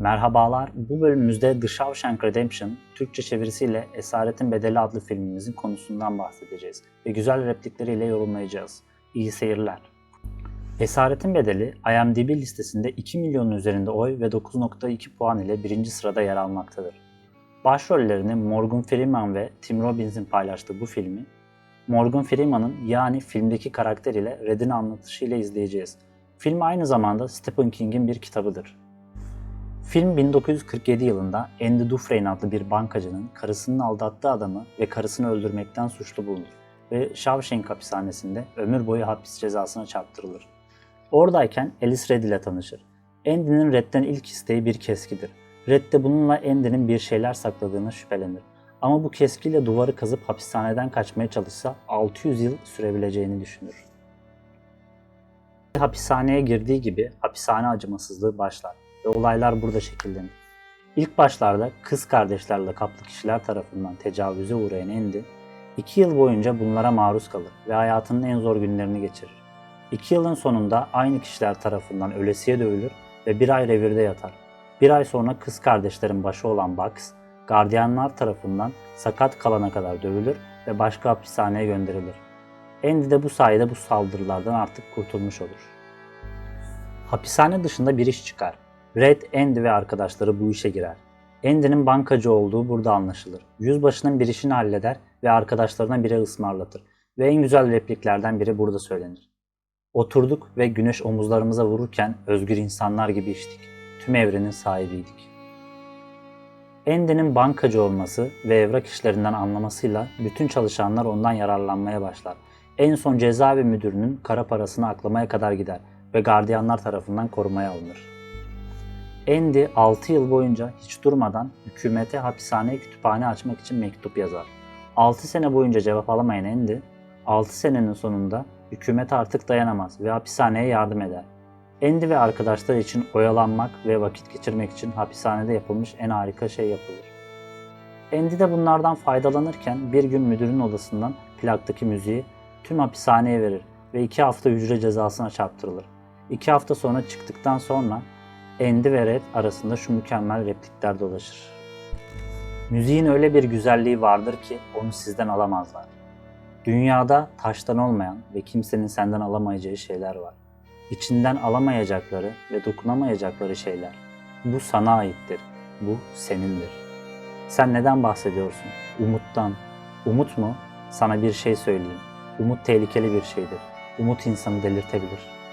Merhabalar, bu bölümümüzde The Shawshank Redemption, Türkçe çevirisiyle Esaretin Bedeli adlı filmimizin konusundan bahsedeceğiz ve güzel replikleriyle yorumlayacağız. İyi seyirler. Esaretin Bedeli, IMDb listesinde 2 milyonun üzerinde oy ve 9.2 puan ile birinci sırada yer almaktadır. Başrollerini Morgan Freeman ve Tim Robbins'in paylaştığı bu filmi, Morgan Freeman'ın yani filmdeki karakter ile Red'in anlatışıyla izleyeceğiz. Film aynı zamanda Stephen King'in bir kitabıdır. Film 1947 yılında Andy Dufresne adlı bir bankacının karısının aldattığı adamı ve karısını öldürmekten suçlu bulunur ve Shawshank hapishanesinde ömür boyu hapis cezasına çarptırılır. Oradayken Alice Red ile tanışır. Andy'nin Red'den ilk isteği bir keskidir. Red de bununla Andy'nin bir şeyler sakladığına şüphelenir. Ama bu keskiyle duvarı kazıp hapishaneden kaçmaya çalışsa 600 yıl sürebileceğini düşünür. Hapishaneye girdiği gibi hapishane acımasızlığı başlar ve olaylar burada şekillenir. İlk başlarda kız kardeşlerle kaplı kişiler tarafından tecavüze uğrayan Andy, iki yıl boyunca bunlara maruz kalır ve hayatının en zor günlerini geçirir. İki yılın sonunda aynı kişiler tarafından ölesiye dövülür ve bir ay revirde yatar. Bir ay sonra kız kardeşlerin başı olan Bugs, gardiyanlar tarafından sakat kalana kadar dövülür ve başka hapishaneye gönderilir. Andy de bu sayede bu saldırılardan artık kurtulmuş olur. Hapishane dışında bir iş çıkar. Red, Andy ve arkadaşları bu işe girer. Andy'nin bankacı olduğu burada anlaşılır. Yüzbaşının bir işini halleder ve arkadaşlarına bire ısmarlatır. Ve en güzel repliklerden biri burada söylenir. Oturduk ve güneş omuzlarımıza vururken özgür insanlar gibi içtik. Tüm evrenin sahibiydik. Andy'nin bankacı olması ve evrak işlerinden anlamasıyla bütün çalışanlar ondan yararlanmaya başlar. En son cezaevi müdürünün kara parasını aklamaya kadar gider ve gardiyanlar tarafından korumaya alınır. Andy 6 yıl boyunca hiç durmadan hükümete hapishaneye kütüphane açmak için mektup yazar. 6 sene boyunca cevap alamayan Andy, 6 senenin sonunda hükümet artık dayanamaz ve hapishaneye yardım eder. Andy ve arkadaşlar için oyalanmak ve vakit geçirmek için hapishanede yapılmış en harika şey yapılır. Andy de bunlardan faydalanırken bir gün müdürün odasından plaktaki müziği tüm hapishaneye verir ve 2 hafta hücre cezasına çarptırılır. 2 hafta sonra çıktıktan sonra Andy ve Red arasında şu mükemmel replikler dolaşır. Müziğin öyle bir güzelliği vardır ki onu sizden alamazlar. Dünyada taştan olmayan ve kimsenin senden alamayacağı şeyler var. İçinden alamayacakları ve dokunamayacakları şeyler. Bu sana aittir. Bu senindir. Sen neden bahsediyorsun? Umuttan. Umut mu? Sana bir şey söyleyeyim. Umut tehlikeli bir şeydir. Umut insanı delirtebilir.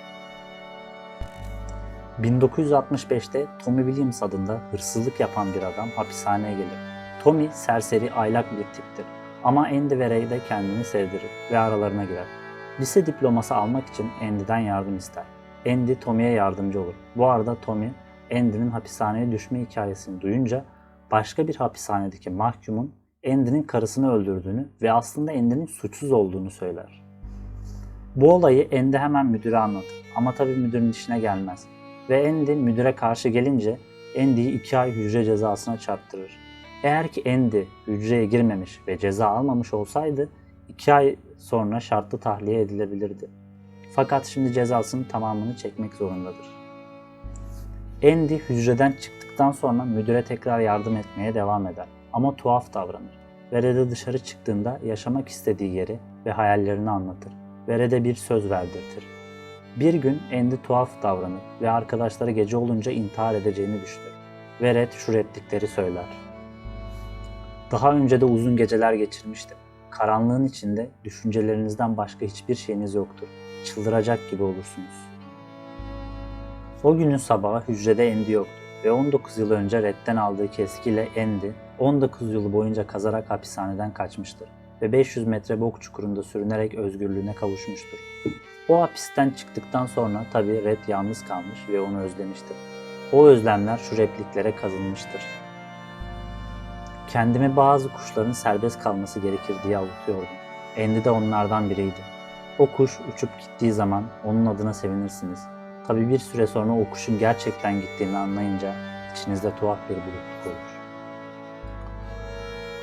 1965'te Tommy Williams adında hırsızlık yapan bir adam hapishaneye gelir. Tommy serseri aylak bir tiptir. Ama Andy ve Ray de kendini sevdirir ve aralarına girer. Lise diploması almak için Andy'den yardım ister. Andy Tommy'ye yardımcı olur. Bu arada Tommy, Andy'nin hapishaneye düşme hikayesini duyunca başka bir hapishanedeki mahkumun Andy'nin karısını öldürdüğünü ve aslında Andy'nin suçsuz olduğunu söyler. Bu olayı Andy hemen müdüre anlatır ama tabii müdürün işine gelmez. Ve Andy müdüre karşı gelince Andy'yi 2 ay hücre cezasına çarptırır. Eğer ki Andy hücreye girmemiş ve ceza almamış olsaydı 2 ay sonra şartlı tahliye edilebilirdi. Fakat şimdi cezasının tamamını çekmek zorundadır. Andy hücreden çıktıktan sonra müdüre tekrar yardım etmeye devam eder ama tuhaf davranır. Ve Red'e dışarı çıktığında yaşamak istediği yeri ve hayallerini anlatır ve Red'e bir söz verdirtir. Bir gün Andy tuhaf davranır ve arkadaşları gece olunca intihar edeceğini düşünür. Ve Red şu replikleri söyler. Daha önce de uzun geceler geçirmiştim. Karanlığın içinde düşüncelerinizden başka hiçbir şeyiniz yoktur. Çıldıracak gibi olursunuz. O günün sabahı hücrede Andy yoktu ve 19 yıl önce Red'den aldığı keskiyle Andy 19 yıl boyunca kazarak hapishaneden kaçmıştır ve 500 metre bok çukurunda sürünerek özgürlüğüne kavuşmuştur. O hapisten çıktıktan sonra tabii Red yalnız kalmış ve onu özlemiştir. O özlemler şu repliklere kazınmıştır. Kendimi bazı kuşların serbest kalması gerekir diye avutuyordum. Andy de onlardan biriydi. O kuş uçup gittiği zaman onun adına sevinirsiniz. Tabii bir süre sonra o kuşun gerçekten gittiğini anlayınca içinizde tuhaf bir burukluk olur.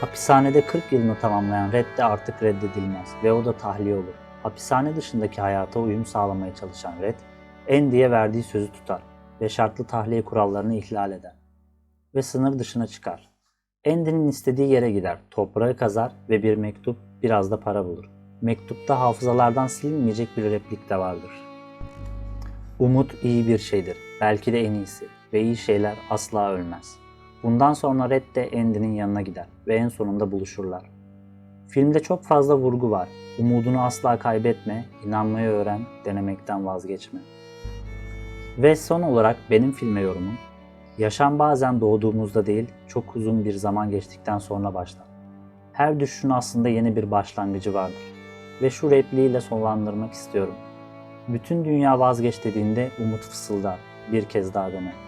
Hapishanede 40 yılını tamamlayan Red de artık reddedilmez ve o da tahliye olur. Hapishane dışındaki hayata uyum sağlamaya çalışan Red, Andy'ye verdiği sözü tutar ve şartlı tahliye kurallarını ihlal eder. ve sınır dışına çıkar. Andy'nin istediği yere gider, toprağı kazar ve bir mektup, biraz da para bulur. Mektupta hafızalardan silinmeyecek bir replik de vardır. Umut iyi bir şeydir, belki de en iyisi ve iyi şeyler asla ölmez. Bundan sonra Red de Andy'nin yanına gider ve en sonunda buluşurlar. Filmde çok fazla vurgu var. Umudunu asla kaybetme, inanmayı öğren, denemekten vazgeçme. Ve son olarak benim filme yorumum. Yaşam bazen doğduğumuzda değil, çok uzun bir zaman geçtikten sonra başlar. Her düşüşün aslında yeni bir başlangıcı vardır. Ve şu repliğiyle sonlandırmak istiyorum. Bütün dünya vazgeç dediğinde umut fısıldar. Bir kez daha dene.